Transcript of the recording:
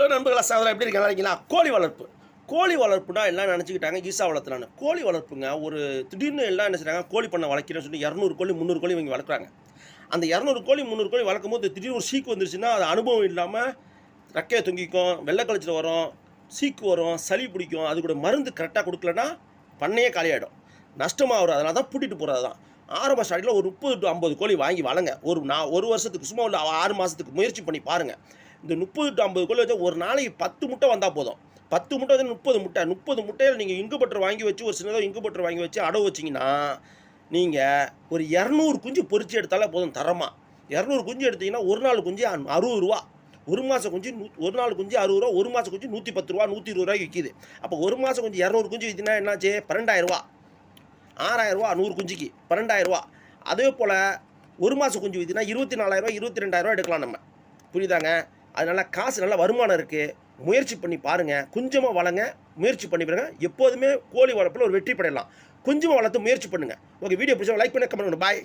Hello நண்பர்களா சகோதரா எப்படி இருக்கீங்க? இருக்கீங்களா? கோழி வளர்ப்பு. கோழி வளர்ப்புனா எல்லாம் நினச்சிக்கிட்டாங்க? ஈஸா வளர்த்துறாங்க கோழி வளர்ப்புங்க ஒரு திடீர்னு எல்லாம் என்ன செய்கிறாங்க கோழி பண்ண வளர்க்கிறேன்னு சொல்லி இரநூறு கோழி முந்நூறு கோழி இவங்க வளர்க்குறாங்க. அந்த இரநூறு கோழி முந்நூறு கோழி வளர்க்கும் போது திடீர்னு ஒரு சீக்கு வந்துருச்சுன்னா அது அனுபவம் இல்லாமல் ரெக்கையை தொங்கிக்கும் வெள்ளை கழிச்சில் வரும் சீக்கு வரும் சளி பிடிக்கும் அது கூட மருந்து கரெக்டாக கொடுக்கலன்னா பண்ணையே காலியாகிடும் நஷ்டமாக வரும். அதனால தான் பூட்டிட்டு போகிறது தான். ஆரம்ப ஸ்டார்டிங்கில் ஒரு முப்பது டு ஐம்பது கோழி வாங்கி வளங்க. ஒரு நான் ஒரு வருஷத்துக்கு சும்மா உள்ள ஆறு மாதத்துக்கு முயற்சி பண்ணி பாருங்கள் இந்த முப்பது டு ஐம்பது கோழி வச்சா ஒரு நாளைக்கு பத்து முட்டை வந்தால் போதும். பத்து முட்டை வந்து முப்பது முட்டை. முப்பது முட்டையில் நீங்கள் இங்கு பட்டர் வாங்கி வச்சு ஒரு சின்னதாக இங்கு பட்டர் வாங்கி வச்சு அடவு வச்சிங்கன்னா நீங்கள் ஒரு இரநூறு குஞ்சு பொறிச்சு எடுத்தாலே போதும் தரமாக இரநூறு குஞ்சு எடுத்தீங்கன்னா ஒரு நாள் குஞ்சு அறுபது ரூபா. ஒரு மாதம் குஞ்சு நூ ஒரு நாள் குஞ்சு அறுபது ரூபா ஒரு மாதம் குஞ்சு நூற்றி பத்து ரூபா நூற்றி இருபது ரூபாய்க்கு விற்கிது அப்போ ஒரு மாதம் குஞ்சு இரநூறு குஞ்சு விற்றினா என்னாச்சு? பன்னெண்டாயிரம் ரூபா. ஆறாயிரம் ரூபா நூறு குஞ்சுக்கு. பன்னெண்டாயிரம் ரூபா. அதே போல் ஒரு மாதம் குஞ்சு விற்றினா இருபத்தி நாலாயிரரூவா இருபத்தி ரெண்டாயிரரூவா எடுக்கலாம் நம்ம. புரியுதாங்க? அதனால் காசு நல்ல வருமானம் இருக்குது முயற்சி பண்ணி பாருங்கள் கொஞ்சமாக வளங்க முயற்சி பண்ணி பாருங்கள் எப்போதுமே கோழி வளர்ப்பில் ஒரு வெற்றி பெறலாம். கொஞ்சமாக வளர்த்து முயற்சி பண்ணுங்கள் ஓகே வீடியோ பிடிச்சா லைக் பண்ணி கமெண்ட் பாய்